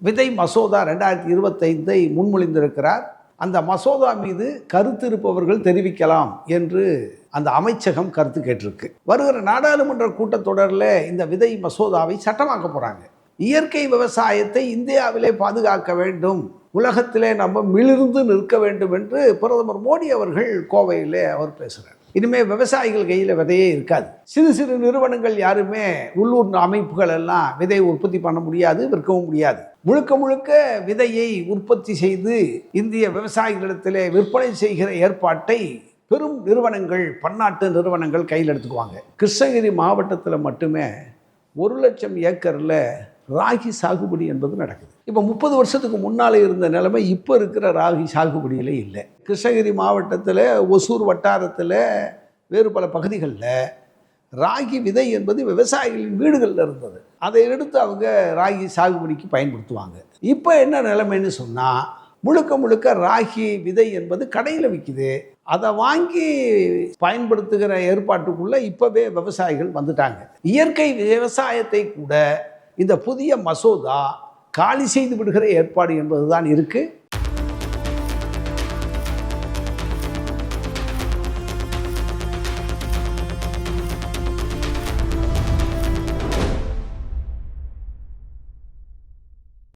விதை மசோதா ரெண்டாயிரத்தி இருபத்தைந்தை முன்மொழிந்திருக்கிறார். அந்த மசோதா மீது கருத்து இருப்பவர்கள் தெரிவிக்கலாம் என்று அந்த அமைச்சகம் கருத்து கேட்டிருக்கு. வருகிற நாடாளுமன்ற கூட்டத்தொடரில் இந்த விதை மசோதாவை சட்டமாக்க போகிறாங்க இயற்கை விவசாயத்தை இந்தியாவிலே பாதுகாக்க வேண்டும். உலகத்திலே நம்ம மிளிர்ந்து நிற்க வேண்டும் என்று பிரதமர் மோடி அவர்கள் கோவையிலே அவர் பேசுகிறார் இனிமேல் விவசாயிகள் கையில் விதையே இருக்காது. சிறு சிறு நிறுவனங்கள் யாருமே உள்ளூர் அமைப்புகள் எல்லாம் விதையை உற்பத்தி பண்ண முடியாது விற்கவும் முடியாது. முழுக்க முழுக்க விதையை உற்பத்தி செய்து இந்திய விவசாயிகளிடத்திலே விற்பனை செய்கிற ஏற்பாட்டை பெரும் நிறுவனங்கள் பன்னாட்டு நிறுவனங்கள் கையில் எடுத்துக்குவாங்க. கிருஷ்ணகிரி மாவட்டத்தில் மட்டுமே ஒரு லட்சம் ஏக்கரில் ராகி சாகுபடி என்பது நடக்குது. இப்போ முப்பது வருஷத்துக்கு முன்னால் இருந்த நிலைமை இப்போ இருக்கிற ராகி சாகுபடியிலே இல்லை. கிருஷ்ணகிரி மாவட்டத்தில் ஒசூர் வட்டாரத்தில் வேறு பல பகுதிகளில் ராகி விதை என்பது விவசாயிகளின் வீடுகளில் இருந்தது. அதை எடுத்து அவங்க ராகி சாகுபடிக்கு பயன்படுத்துவாங்க. இப்போ என்ன நிலைமைன்னு சொன்னால் முழுக்க முழுக்க ராகி விதை என்பது கடையில் விற்கிது அதை வாங்கி பயன்படுத்துகிற ஏற்பாட்டுக்குள்ளே இப்போவே விவசாயிகள் வந்துட்டாங்க. இயற்கை விவசாயத்தை கூட இந்த புதிய மசோதா காலி செய்து விடுகிற ஏற்பாடு என்பது தான் இருக்குது